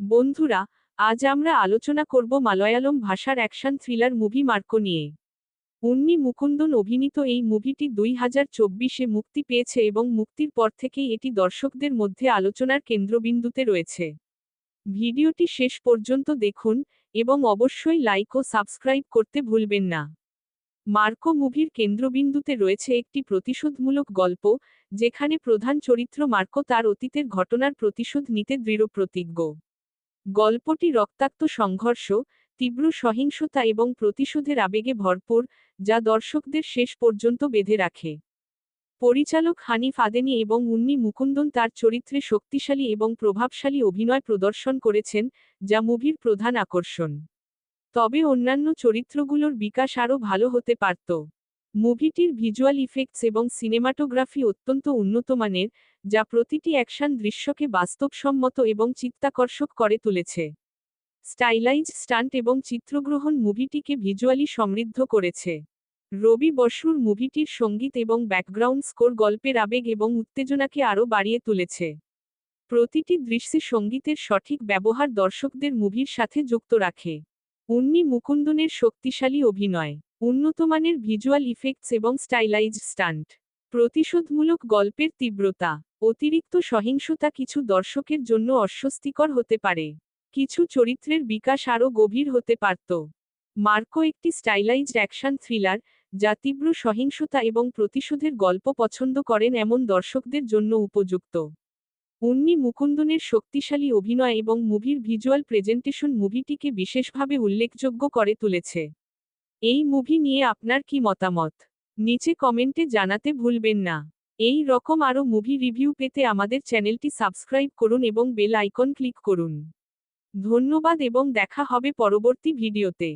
বন্ধুরা, আজ আমরা আলোচনা করব মালয়ালম ভাষার অ্যাকশন থ্রিলার মুভি মার্কো নিয়ে। উন্নি মুকুন্দন অভিনীত এই মুভিটি দুই হাজার চব্বিশে মুক্তি পেয়েছে এবং মুক্তির পর থেকেই এটি দর্শকদের মধ্যে আলোচনার কেন্দ্রবিন্দুতে রয়েছে। ভিডিওটি শেষ পর্যন্ত দেখুন এবং অবশ্যই লাইক ও সাবস্ক্রাইব করতে ভুলবেন না। মার্কো মুভির কেন্দ্রবিন্দুতে রয়েছে একটি প্রতিশোধমূলক গল্প, যেখানে প্রধান চরিত্র মার্কো তার অতীতের ঘটনার প্রতিশোধ নিতে দৃঢ় প্রতিজ্ঞ গল্পটি রক্তাক্ত সংঘর্ষ, তীব্র সহিংসতা এবং প্রতিশোধের আবেগে ভরপুর, যা দর্শকদের শেষ পর্যন্ত বেঁধে রাখে। পরিচালক হানিফ আদেনি এবং উন্নি মুকুন্দন তার চরিত্রে শক্তিশালী এবং প্রভাবশালী অভিনয় প্রদর্শন করেছেন, যা মুভির প্রধান আকর্ষণ। তবে অন্যান্য চরিত্রগুলোর বিকাশ আরও ভালো হতে পারত। মুভিটির ভিজুয়াল ইফেক্টস এবং সিনেমাটোগ্রাফি অত্যন্ত উন্নতমানের, যা প্রতিটি অ্যাকশন দৃশ্যকে বাস্তবসম্মত এবং চিত্তাকর্ষক করে তুলেছে। স্টাইলাইজ স্টান্ট এবং চিত্রগ্রহণ মুভিটিকে ভিজুয়ালি সমৃদ্ধ করেছে। রবি বসুর মুভিটির সংগীত এবং ব্যাকগ্রাউন্ড স্কোর গল্পের আবেগ এবং উত্তেজনাকে আরও বাড়িয়ে তুলেছে। প্রতিটি দৃশ্যে সঙ্গীতের সঠিক ব্যবহার দর্শকদের মুভির সাথে যুক্ত রাখে। উন্নি মুকুন্দনের শক্তিশালী অভিনয়। উন্নতমানের ভিজুয়াল ইফেক্টস এবং স্টাইলাইজ স্টান্ট। প্রতিশোধমূলক গল্পের তীব্রতা, অতিরিক্ত সহিংসতা কিছু দর্শকের জন্য অস্বস্তিকর হতে পারে। কিছু চরিত্রের বিকাশ আরও গভীর হতে পারত। মার্কো একটি স্টাইলাইজড অ্যাকশন থ্রিলার, যা তীব্র সহিংসতা এবং প্রতিশোধের গল্প পছন্দ করেন এমন দর্শকদের জন্য উপযুক্ত। উন্নি মুকুন্দনের শক্তিশালী অভিনয় এবং মুভির ভিজুয়াল প্রেজেন্টেশন মুভিটিকে বিশেষভাবে উল্লেখযোগ্য করে তুলেছে। এই মুভি নিয়ে আপনার কি মতামত? নিচে কমেন্টে জানাতে ভুলবেন না। এই রকম আরও মুভি রিভিউ পেতে আমাদের চ্যানেলটি সাবস্ক্রাইব করুন এবং বেল আইকন ক্লিক করুন। ধন্যবাদ এবং দেখা হবে পরবর্তী ভিডিওতে।